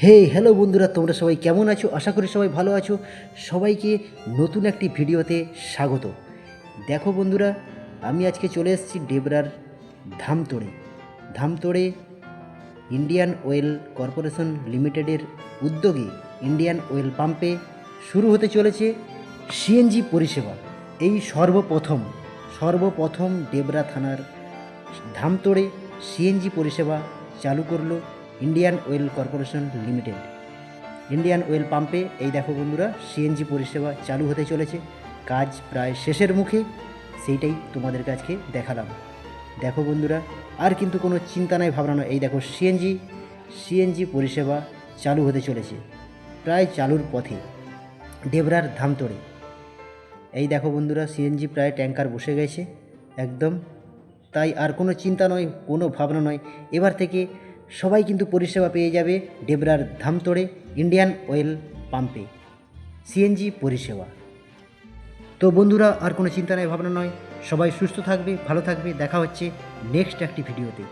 হে hello বন্ধুরা, তোমরা সবাই কেমন আছো? আশা করি সবাই ভালো আছো। সবাইকে নতুন একটি ভিডিওতে স্বাগত। দেখো বন্ধুরা, আমি আজকে চলে এসেছি ডেবরার ধামতোড়ে। ধামতোড়ে ইন্ডিয়ান অয়েল কর্পোরেশন লিমিটেডের উদ্যোগে ইন্ডিয়ান অয়েল পাম্পে শুরু হতে চলেছে সিএনজি পরিষেবা। এই সর্বপ্রথম সর্বপ্রথম ডেবরা থানার ধামতোড়ে সিএনজি পরিষেবা চালু করল Indian oil corporation limited. Indian oil পাম্পে, এই দেখো বন্ধুরা সিএনজি পরিষেবা চালু হতে চলেছে। কাজ প্রায় শেষের মুখে, সেইটাই তোমাদের কাছকে দেখালাম। দেখো বন্ধুরা, আর কিন্তু কোনো চিন্তা নাই, ভাবনা এই দেখো সিএনজি সিএনজি পরিষেবা চালু হতে চলেছে, প্রায় চালুর পথে ডেবরার ধামতোড়ে এই দেখো বন্ধুরা সিএনজি প্রায় ট্যাঙ্কার বসে গেছে, একদম। তাই আর কোনো চিন্তা নয়, কোনো ভাবনা নয়। এবার থেকে সবাই কিন্তু পরিষেবা পেয়ে যাবে ডেবরার ধামতোড়ে ইন্ডিয়ান অয়েল পাম্পে। সিএনজি পরিষেবা। তো বন্ধুরা, আর কোনো চিন্তা নয় ভাবনা নয়। সবাই সুস্থ থাকবে, ভালো থাকবে। দেখা হচ্ছে নেক্সট একটি ভিডিওতে